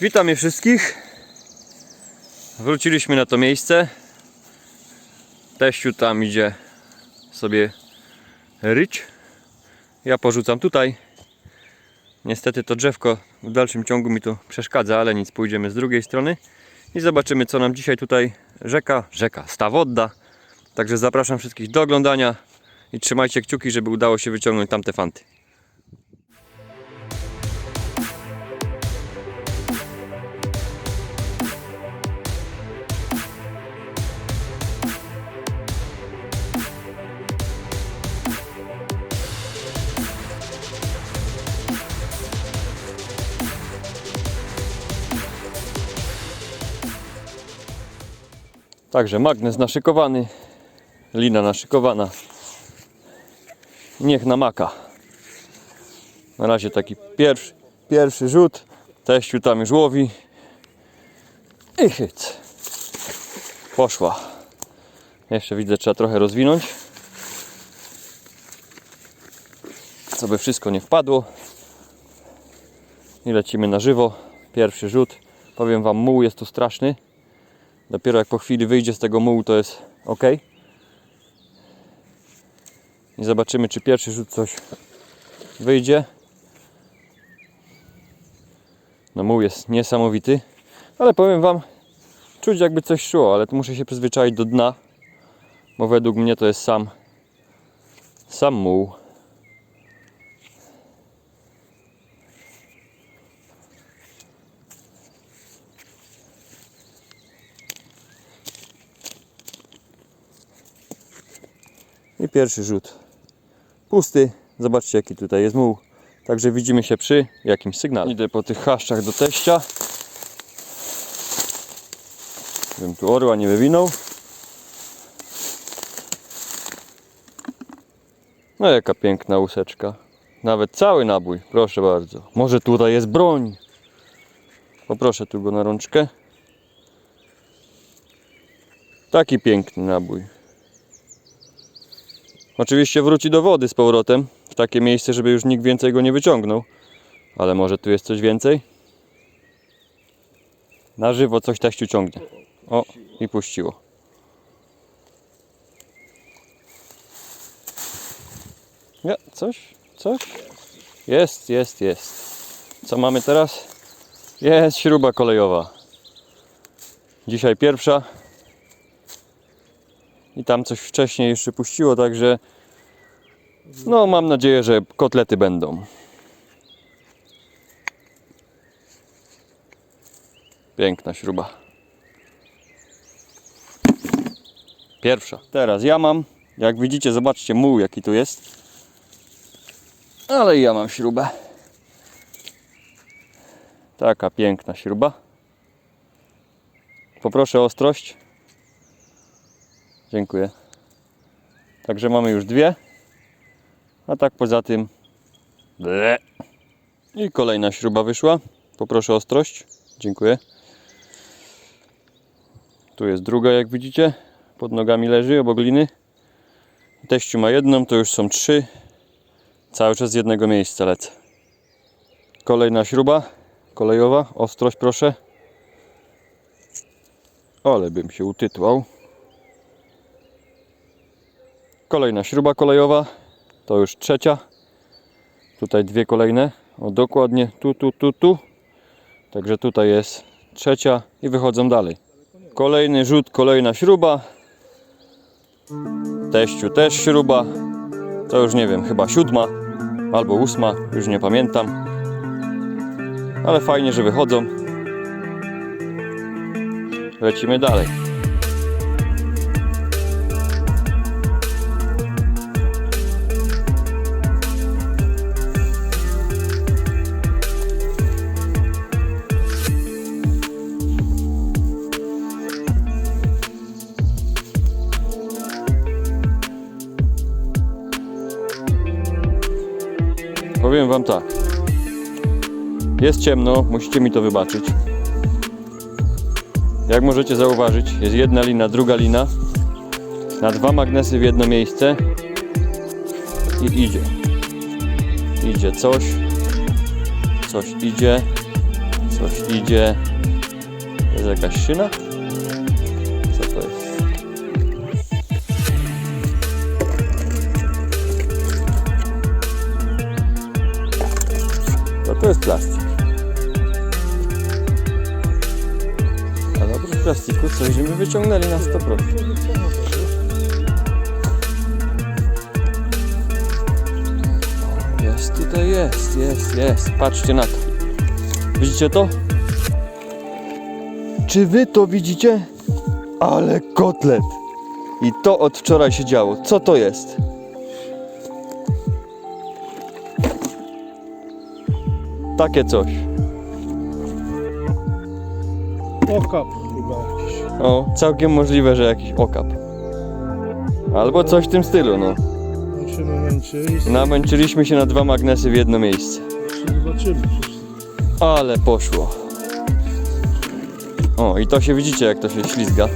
Witam je wszystkich. Wróciliśmy na to miejsce. Teściu tam idzie sobie ryć. Ja porzucam tutaj. Niestety to drzewko w dalszym ciągu mi tu przeszkadza, ale nic, pójdziemy z drugiej strony i zobaczymy co nam dzisiaj tutaj rzeka, rzeka, staw odda. Także zapraszam wszystkich do oglądania i trzymajcie kciuki, żeby udało się wyciągnąć tamte fanty. Także magnes naszykowany, lina naszykowana. Niech namaka. Na razie taki pierwszy, pierwszy rzut. Teściu tam już łowi. I hyc. Poszła. Jeszcze widzę, trzeba trochę rozwinąć. Co by wszystko nie wpadło. I lecimy na żywo. Pierwszy rzut. Powiem Wam, muł jest tu straszny. Dopiero jak po chwili wyjdzie z tego mułu, to jest ok. I zobaczymy, czy pierwszy rzut coś wyjdzie. No muł jest niesamowity, ale powiem Wam, czuć jakby coś szło, ale muszę się przyzwyczaić do dna, bo według mnie to jest sam sam muł. I pierwszy rzut pusty. Zobaczcie jaki tutaj jest muł. Także widzimy się przy jakimś sygnale. Idę po tych chaszczach do teścia. Żebym tu orła nie wywinął. No jaka piękna łuseczka. Nawet cały nabój, proszę bardzo. Może tutaj jest broń. Poproszę tu go na rączkę. Taki piękny nabój. Oczywiście wróci do wody z powrotem, w takie miejsce, żeby już nikt więcej go nie wyciągnął. Ale może tu jest coś więcej? Na żywo coś teściu ciągnie. O, i puściło. Ja, coś, coś? Jest, jest, jest. Co mamy teraz? Jest śruba kolejowa. Dzisiaj pierwsza. I tam coś wcześniej jeszcze puściło, także no mam nadzieję, że kotlety będą. Piękna śruba. Pierwsza. Teraz ja mam. Jak widzicie, zobaczcie muł jaki tu jest. Ale ja mam śrubę. Taka piękna śruba. Poproszę o ostrość. Dziękuję. Także mamy już dwie. A tak poza tym. Ble. I kolejna śruba wyszła. Poproszę ostrość. Dziękuję. Tu jest druga, jak widzicie. Pod nogami leży obok gliny. Teściu ma jedną, to już są trzy. Cały czas z jednego miejsca lecę. Kolejna śruba kolejowa. Ostrość proszę. Ale bym się utytłał. Kolejna śruba kolejowa. To już trzecia. Tutaj dwie kolejne. O dokładnie tu, tu, tu, tu. Także tutaj jest trzecia i wychodzą dalej. Kolejny rzut, kolejna śruba. Teściu też śruba. To już nie wiem, chyba siódma albo ósma, już nie pamiętam. Ale fajnie, że wychodzą. Lecimy dalej. Powiem wam tak. Jest ciemno, musicie mi to wybaczyć. Jak możecie zauważyć, jest jedna lina, druga lina. Na dwa magnesy w jedno miejsce. I idzie. Idzie coś. Coś idzie. Coś idzie. Jest jakaś szyna? To jest plastik. A dobra, z plastiku coś żeśmy wyciągnęli na 100%. Jest tutaj, jest, jest, jest. Patrzcie na to. Widzicie to? Czy wy to widzicie? Ale kotlet. I to od wczoraj się działo. Co to jest? Takie coś. Okap chyba jakiś. O, całkiem możliwe, że jakiś okap. Albo coś w tym stylu, no. On się namęczy i Namęczyliśmy się na dwa magnesy w jedno miejsce. zobaczymy. Ale poszło. O, i to się widzicie, jak to się ślizga.